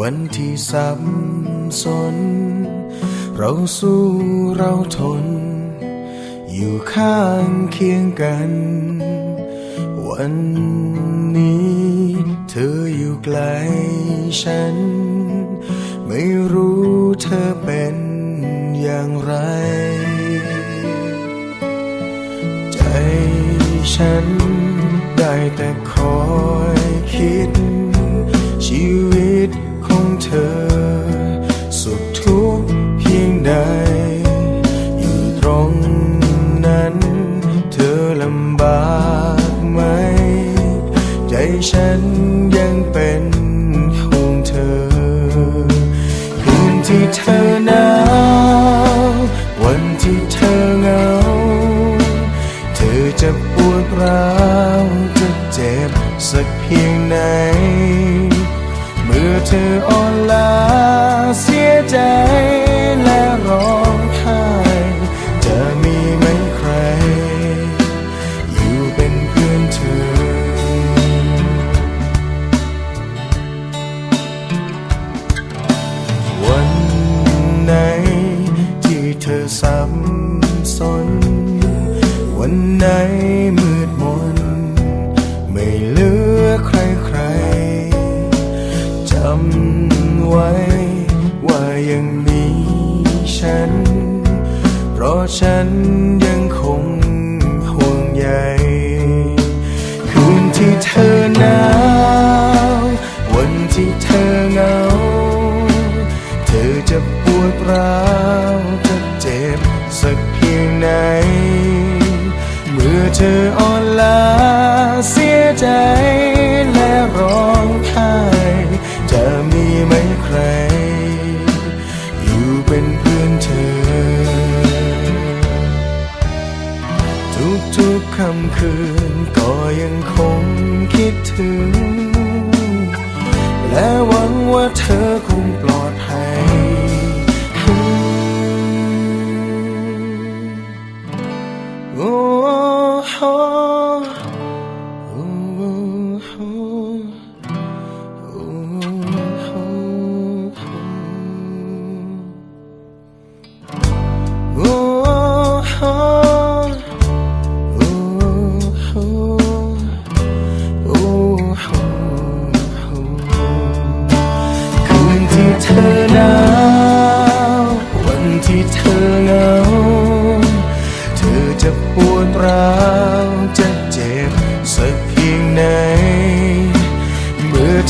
วันที่สับสน เราสู้เราทน อยู่ข้างเคียงกัน วันนี้ เธออยู่ไกลฉัน ไม่รู้เธอเป็นอย่างไร ใจฉันได้แต่คอยคิด ชีวิตของเธอ สุขทุกข์เพียงใด อยู่ตรงนั้น เธอลำบากไหม ใจฉันยังเป็นห่วงเธอคืนที่เธอหนาววันที่เธอเหงา เธอจะปวดร้าวจะเจ็บสักเพียงไหน สับสน วันไหนมืดมน ไม่เหลือใครใครจำไว้ว่ายังมีฉัน เพราะฉันยังคงห่วงใยคืนที่เธอหนาววันที่เธอเหงา เธอจะปวดร้าว อเธออ่อนล้าเสียใจและร้องไห้จะมีไหมใคร อยู่เป็นเพื่อนเธอ ทุกๆค่ำคืนก็ยังคงคิดถึง และหวังว่าเธอคงปลอด Oh.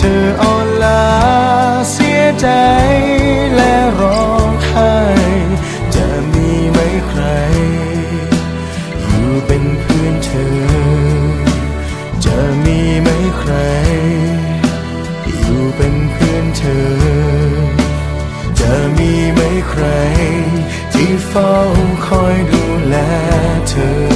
ธออ่อนล้าเสียใจและร้องไห้จะมีไหมใคร อยู่เป็นเพื่อนเธอ จะมีไหมใคร อยู่เป็นเพื่อนเธอ จะมีไหมใคร ที่เฝ้าคอยดูแลเธอ